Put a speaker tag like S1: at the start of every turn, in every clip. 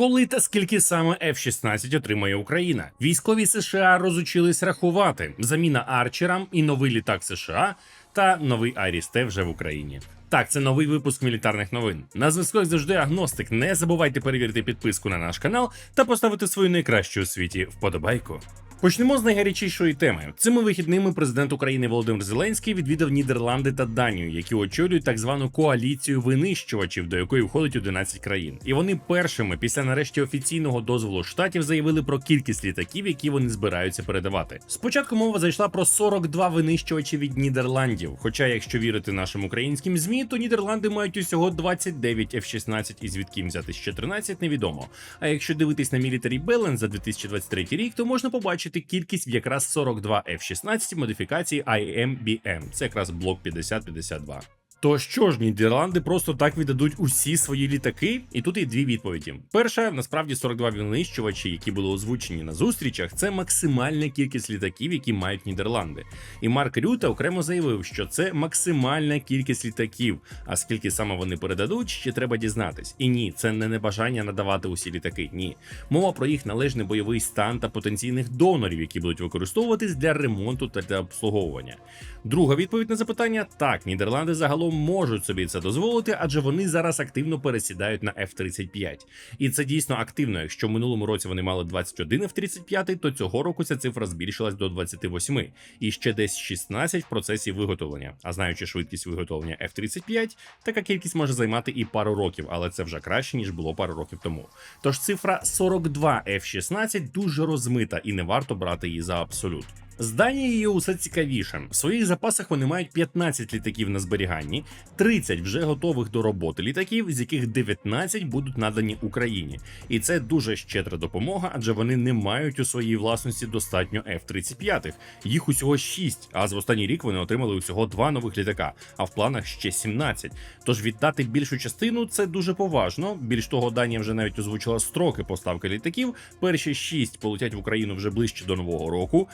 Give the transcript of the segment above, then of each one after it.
S1: Коли та скільки саме F-16 отримає Україна? Військові США розучились рахувати заміна арчерам і новий літак США та новий Айріс-Т вже в Україні. Так, це новий випуск мілітарних новин. На зв'язку завжди агностик. Не забувайте перевірити підписку на наш канал та поставити свою найкращу у світі вподобайку. Почнемо з найгарячішої теми. Цими вихідними президент України Володимир Зеленський відвідав Нідерланди та Данію, які очолюють так звану коаліцію винищувачів, до якої входить 11 країн. І вони першими, після нарешті офіційного дозволу штатів, заявили про кількість літаків, які вони збираються передавати. Спочатку мова зайшла про 42 винищувачі від Нідерландів. Хоча, якщо вірити нашим українським змі, то Нідерланди мають усього 29 F-16 і звідки взяти ще 13, невідомо. А якщо дивитись на Military Balance за 2023 рік, то можна побачити кількість в якраз 42 F-16 модифікації IMBM. Це якраз блок 5052. То що ж, Нідерланди просто так віддадуть усі свої літаки? І тут є дві відповіді. Перша, насправді 42 винищувачі, які були озвучені на зустрічах, це максимальна кількість літаків, які мають Нідерланди. І Марк Рюта окремо заявив, що це максимальна кількість літаків. А скільки саме вони передадуть, ще треба дізнатись. І ні, це не небажання надавати усі літаки. Ні, мова про їх належний бойовий стан та потенційних донорів, які будуть використовуватись для ремонту та для обслуговування. Друга відповідь на запитання: так, Нідерланди загалом можуть собі це дозволити, адже вони зараз активно пересідають на F-35. І це дійсно активно. Якщо в минулому році вони мали 21 F-35, то цього року ця цифра збільшилась до 28. І ще десь 16 в процесі виготовлення. А знаючи швидкість виготовлення F-35, така кількість може займати і пару років, але це вже краще ніж було пару років тому. Тож цифра 42 F-16 дуже розмита і не варто брати її за абсолют. З Данією усе цікавіше. В своїх запасах вони мають 15 літаків на зберіганні, 30 вже готових до роботи літаків, з яких 19 будуть надані Україні. І це дуже щедра допомога, адже вони не мають у своїй власності достатньо F-35. Їх усього 6, а за останній рік вони отримали усього 2 нових літака, а в планах ще 17. Тож віддати більшу частину це дуже поважно. Більш того, Данія вже навіть озвучила строки поставки літаків. Перші 6 полетять в Україну вже ближче до нового року.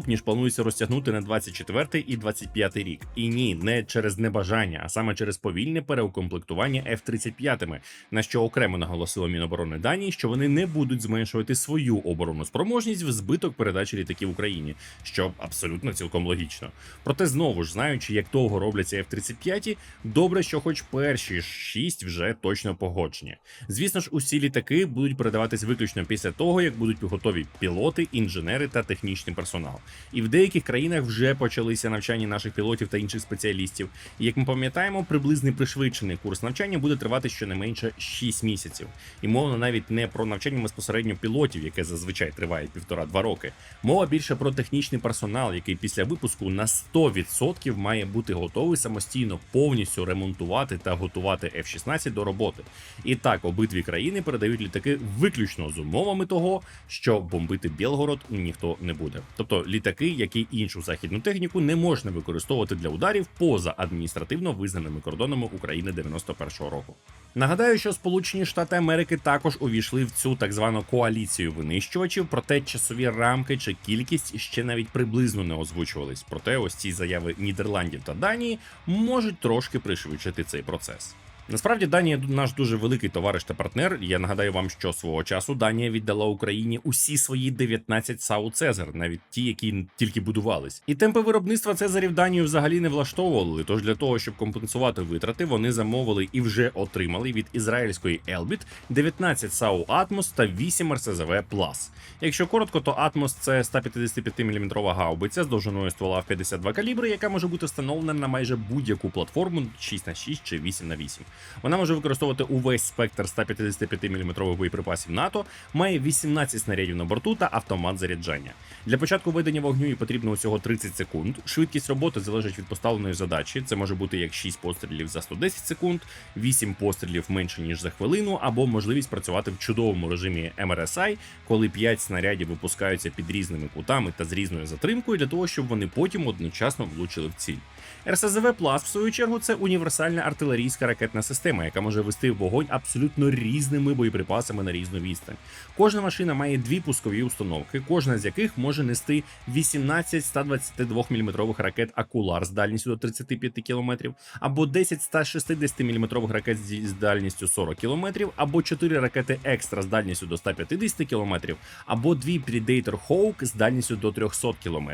S1: Наступні ж планується розтягнути на 24 і 25 рік. І ні, не через небажання, а саме через повільне переукомплектування F-35, на що окремо наголосило Міноборони Данії, що вони не будуть зменшувати свою оборонну спроможність в збиток передачі літаків Україні, що абсолютно цілком логічно. Проте знову ж знаючи, як довго робляться F-35, добре, що хоч перші шість вже точно погоджені. Звісно ж, усі літаки будуть передаватись виключно після того, як будуть готові пілоти, інженери та технічний персонал. І в деяких країнах вже почалися навчання наших пілотів та інших спеціалістів. І як ми пам'ятаємо, приблизний пришвидшений курс навчання буде тривати щонайменше 6 місяців. І мова навіть не про навчання безпосередньо пілотів, яке зазвичай триває півтора-два роки. Мова більше про технічний персонал, який після випуску на 100% має бути готовий самостійно повністю ремонтувати та готувати F-16 до роботи. І так обидві країни передають літаки виключно з умовами того, що бомбити Білгород ніхто не буде. Тобто літаки, як і іншу західну техніку, не можна використовувати для ударів поза адміністративно визнаними кордонами України 91-го року. Нагадаю, що Сполучені Штати Америки також увійшли в цю так звану коаліцію винищувачів, проте часові рамки чи кількість ще навіть приблизно не озвучувались. Проте ось ці заяви Нідерландів та Данії можуть трошки пришвидшити цей процес. Насправді Данія наш дуже великий товариш та партнер. Я нагадаю вам, що свого часу Данія віддала Україні усі свої 19 САУ Цезар, навіть ті, які тільки будувались. І темпи виробництва Цезарів Данію взагалі не влаштовували. Тож для того, щоб компенсувати витрати, вони замовили і вже отримали від ізраїльської Elbit 19 САУ Атмос та 8 РСЗВ Plus. Якщо коротко, то Атмос це 155 мм гаубиця з довжиною ствола в 52 калібри, яка може бути встановлена на майже будь-яку платформу 6х6 чи 8х8. Вона може використовувати увесь спектр 155 мм боєприпасів НАТО, має 18 снарядів на борту та автомат заряджання. Для початку ведення вогню їй потрібно усього 30 секунд. Швидкість роботи залежить від поставленої задачі. Це може бути як 6 пострілів за 110 секунд, 8 пострілів менше ніж за хвилину, або можливість працювати в чудовому режимі MRSI, коли 5 снарядів випускаються під різними кутами та з різною затримкою для того, щоб вони потім одночасно влучили в ціль. РСЗВ Плас, в свою чергу, це універсальна артилерійська ракетна система, яка може вести вогонь абсолютно різними боєприпасами на різну відстань. Кожна машина має дві пускові установки, кожна з яких може нести 18 122 мм ракет Акулар з дальністю до 35 км, або 10 160 мм ракет з дальністю 40 км, або 4 ракети екстра з дальністю до 150 км, або дві Predator Hawk з дальністю до 300 км.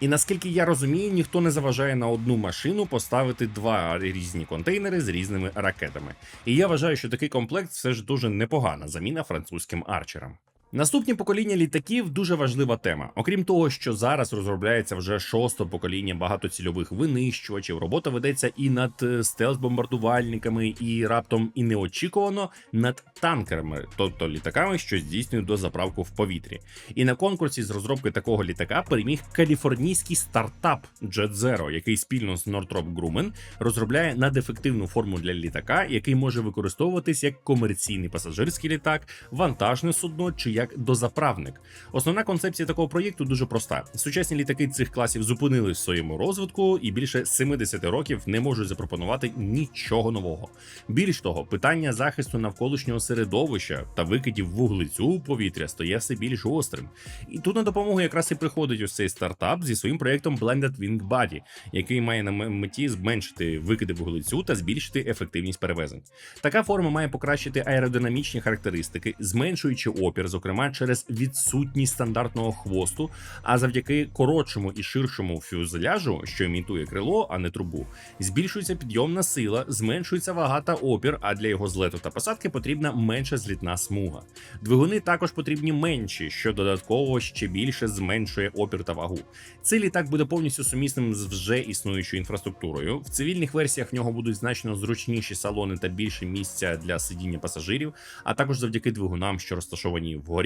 S1: І наскільки я розумію, ніхто не заважає на одну машину поставити два різні контейнери з різними ракетами. І я вважаю, що такий комплект все ж дуже непогана заміна французьким арчерам. Наступні покоління літаків дуже важлива тема. Окрім того, що зараз розробляється вже шосте покоління багатоцільових винищувачів, робота ведеться і над е, стелс-бомбардувальниками, і раптом і неочікувано над танкерами, тобто літаками, що здійснюють дозаправку в повітрі. І на конкурсі з розробки такого літака переміг каліфорнійський стартап Jet який спільно з Northrop Grumman розробляє надефективну форму для літака, який може використовуватись як комерційний пасажирський літак, вантажне судно чи як дозаправник. Основна концепція такого проєкту дуже проста: сучасні літаки цих класів зупинили в своєму розвитку і більше 70 років не можуть запропонувати нічого нового. Більш того, питання захисту навколишнього середовища та викидів вуглецю у повітря стає все більш гострим. І тут на допомогу якраз і приходить ось цей стартап зі своїм проєктом Blended Wing Body, який має на меті зменшити викиди вуглецю та збільшити ефективність перевезень. Така форма має покращити аеродинамічні характеристики, зменшуючи опір, зокрема через відсутність стандартного хвосту, а завдяки коротшому і ширшому фюзеляжу, що імітує крило, а не трубу, збільшується підйомна сила, зменшується вага та опір, а для його злету та посадки потрібна менша злітна смуга. Двигуни також потрібні менші, що додатково ще більше зменшує опір та вагу. Цей літак буде повністю сумісним з вже існуючою інфраструктурою. В цивільних версіях в нього будуть значно зручніші салони та більше місця для сидіння пасажирів, а також завдяки двигунам, що розташовані вгорі,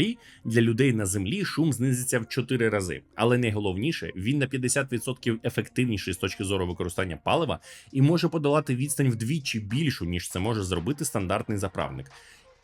S1: для людей на землі шум знизиться в 4 рази. Але найголовніше, він на 50% ефективніший з точки зору використання палива і може подолати відстань вдвічі більшу, ніж це може зробити стандартний заправник.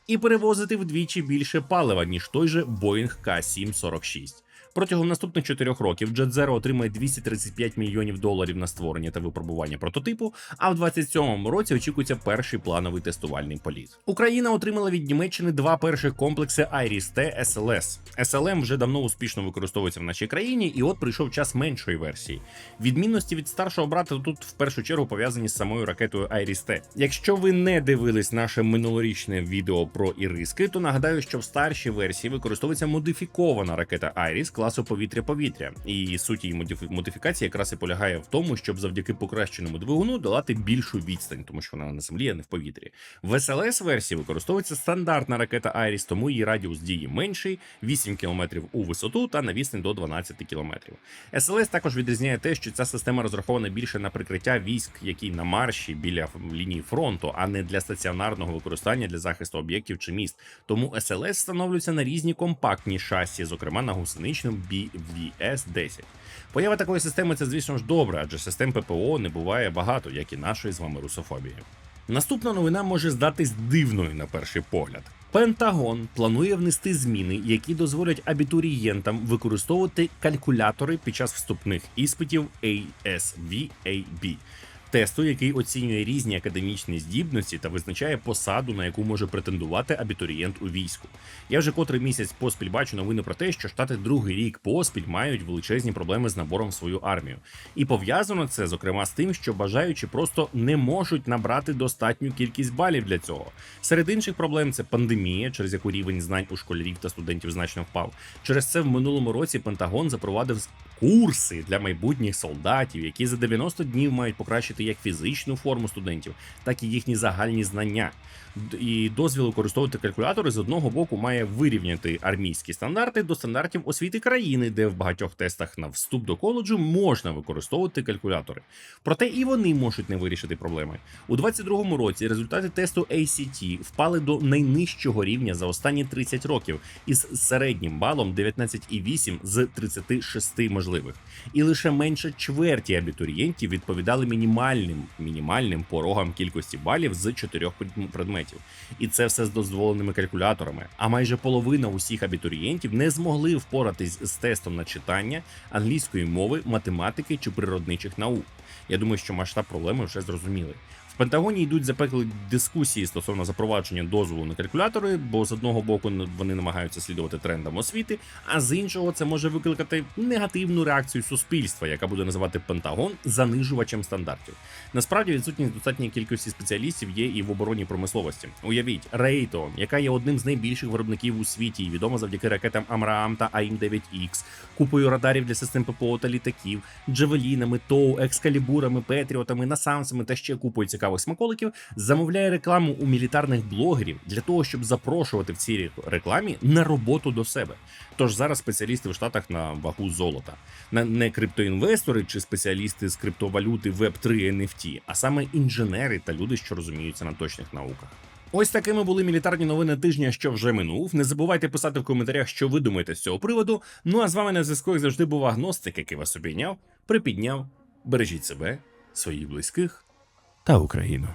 S1: І перевозити вдвічі більше палива, ніж той же Boeing K-746. Протягом наступних 4 років Jet отримає 235 мільйонів доларів на створення та випробування прототипу. А в 27-му році очікується перший плановий тестувальний політ. Україна отримала від Німеччини два перших комплекси Iris-T SLS. SLM вже давно успішно використовується в нашій країні, і от прийшов час меншої версії. Відмінності від старшого брата тут в першу чергу пов'язані з самою ракетою Iris-T. Якщо ви не дивились наше минулорічне відео про іриски, то нагадаю, що в старшій версії використовується модифікована ракета Iris класу повітря-повітря, і суть її модифікації якраз і полягає в тому, щоб завдяки покращеному двигуну долати більшу відстань, тому що вона на землі, а не в повітрі. В SLS версії використовується стандартна ракета Iris, тому її радіус дії менший 8 км у висоту та на відстань до 12 км. SLS також відрізняє те, що ця система розрахована більше на прикриття військ, які на марші біля лінії фронту, а не для стаціонарного використання для захисту об'єктів чи міст. Тому SLS встановлюється на різні компактні шасі, зокрема на гусеничному BVS-10. Поява такої системи це, звісно ж, добре, адже систем ППО не буває багато, як і нашої з вами русофобії. Наступна новина може здатись дивною на перший погляд. Пентагон планує внести зміни, які дозволять абітурієнтам використовувати калькулятори під час вступних іспитів ASVAB. Тесту, який оцінює різні академічні здібності та визначає посаду, на яку може претендувати абітурієнт у війську. Я вже котрий місяць поспіль бачу новини про те, що штати другий рік поспіль мають величезні проблеми з набором в свою армію. І пов'язано це зокрема з тим, що бажаючі просто не можуть набрати достатню кількість балів для цього. Серед інших проблем це пандемія, через яку рівень знань у школярів та студентів значно впав. Через це в минулому році Пентагон запровадив курси для майбутніх солдатів, які за 90 днів мають покращити як фізичну форму студентів, так і їхні загальні знання. І дозвіл використовувати калькулятори з одного боку має вирівняти армійські стандарти до стандартів освіти країни, де в багатьох тестах на вступ до коледжу можна використовувати калькулятори. Проте і вони можуть не вирішити проблеми. У 22-му році результати тесту ACT впали до найнижчого рівня за останні 30 років із середнім балом 19,8 з 36 можливих. І лише менше чверті абітурієнтів відповідали мінімальним мінімальним порогом кількості балів з чотирьох предметів. І це все з дозволеними калькуляторами. А майже половина усіх абітурієнтів не змогли впоратись з тестом на читання англійської мови, математики чи природничих наук. Я думаю, що масштаб проблеми вже зрозуміли. В Пентагоні йдуть запекли дискусії стосовно запровадження дозволу на калькулятори, бо з одного боку вони намагаються слідувати трендам освіти, а з іншого це може викликати негативну реакцію суспільства, яка буде називати Пентагон занижувачем стандартів. Насправді відсутність достатньої кількості спеціалістів є і в оборонній промисловості. Уявіть, Рейто, яка є одним з найбільших виробників у світі, і відома завдяки ракетам Амраам та АІМ 9 х купою радарів для систем ППО та літаків, джавелінами, ТОУ, екскалібурами, петріотами, насамсами та ще купою цікавих смаколиків, замовляє рекламу у мілітарних блогерів для того, щоб запрошувати в цій рекламі на роботу до себе. Тож зараз спеціалісти в Штатах на вагу золота, не криптоінвестори чи спеціалісти з криптовалюти Web3 NFT, а саме інженери та люди, що розуміються на точних науках. Ось такими були мілітарні новини тижня, що вже минув. Не забувайте писати в коментарях, що ви думаєте з цього приводу. Ну а з вами на зв'язку як завжди був агностик, який вас обійняв, припідняв. Бережіть себе, своїх близьких та Україну.